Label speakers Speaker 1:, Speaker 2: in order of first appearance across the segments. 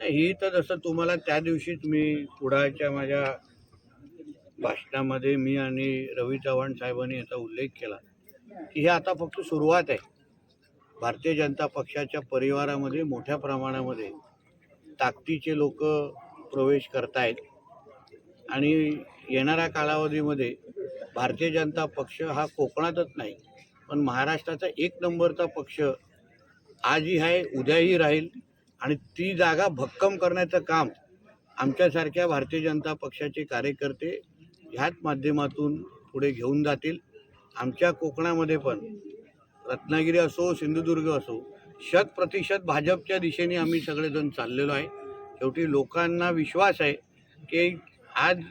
Speaker 1: नाही, ही तर जसं तुम्हाला त्या दिवशीच मी पुढाच्या माझ्या भाषणामध्ये मी आणि रवी चव्हाण साहेबांनी याचा उल्लेख केला की हे आता फक्त सुरुवात आहे. भारतीय जनता पक्षाच्या परिवारामध्ये मोठ्या प्रमाणामध्ये ताकदीचे लोक प्रवेश करतायत आणि येणाऱ्या कालावधीमध्ये भारतीय जनता पक्ष हा कोकणातच नाही पण महाराष्ट्राचा एक नंबरचा पक्ष आजही आहे उद्याही राहील. आणि ती जागा भक्कम करण्याचं काम आमच्यासारख्या भारतीय जनता पक्षाचे कार्यकर्ते ह्याच माध्यमातून पुढे घेऊन जातील. आमच्या कोकणामध्ये पण रत्नागिरी असो सिंधुदुर्ग असो शत प्रतिशत भाजपच्या दिशेने आम्ही सगळेजण चाललेलो आहे. शेवटी लोकांना विश्वास आहे की आज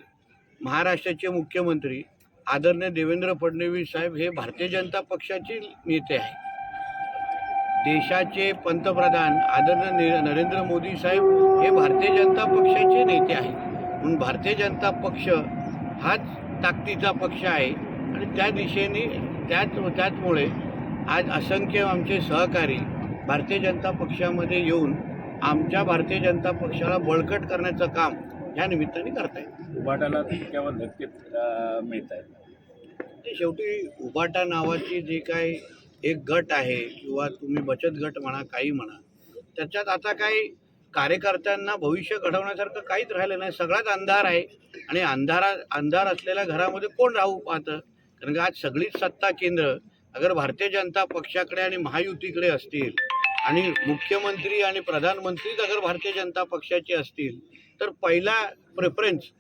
Speaker 1: महाराष्ट्राचे मुख्यमंत्री आदरणीय देवेंद्र फडणवीस साहेब हे भारतीय जनता पक्षाचे नेते आहेत. देशाचे पंतप्रधान आदरणीय नरेंद्र मोदी साहेब हे भारतीय जनता पक्षाचे नेते आहेत. म्हणून भारतीय जनता पक्ष हाच ताकदीचा पक्ष आहे. आणि त्या दिशेने त्याच त्याचमुळे आज असंख्य आमचे सहकारी भारतीय जनता पक्षामध्ये येऊन आमच्या भारतीय जनता पक्षाला बळकट करण्याचं काम या निमित्ताने करतायत.
Speaker 2: उभाटाला धक्क्यावर धक्के मिळत आहेत
Speaker 1: ते शेवटी उबाटा नावाची जे काय एक गट आहे किंवा तुम्ही बचत गट म्हणा काही म्हणा त्याच्यात आता काही कार्यकर्त्यांना भविष्य घडवण्यासारखं काहीच राहिलं नाही. सगळाच अंधार आहे आणि अंधारा अंधार असलेल्या घरामध्ये कोण राहू पाहतं? कारण का आज सगळीच सत्ता केंद्र अगर भारतीय जनता पक्षाकडे आणि महायुतीकडे असतील आणि मुख्यमंत्री आणि प्रधानमंत्रीच अगर भारतीय जनता पक्षाचे असतील तर पहिला प्रेफरन्स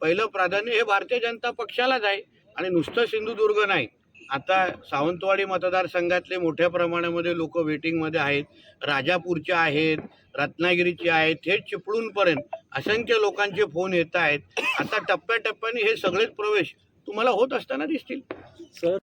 Speaker 1: पहिलं प्राधान्य हे भारतीय जनता पक्षालाच आहे आणि नुसतं सिंधुदुर्ग नाही. आता सावंतवाडी मतदारसंघातले मोठ्या प्रमाणामध्ये लोक वेटिंगमध्ये आहेत राजापूरचे आहेत रत्नागिरीचे आहेत थेट चिपळूणपर्यंत असंख्य लोकांचे फोन येत आहेत. आता टप्प्याटप्प्याने हे सगळेच प्रवेश तुम्हाला होत असताना दिसतील.
Speaker 2: सर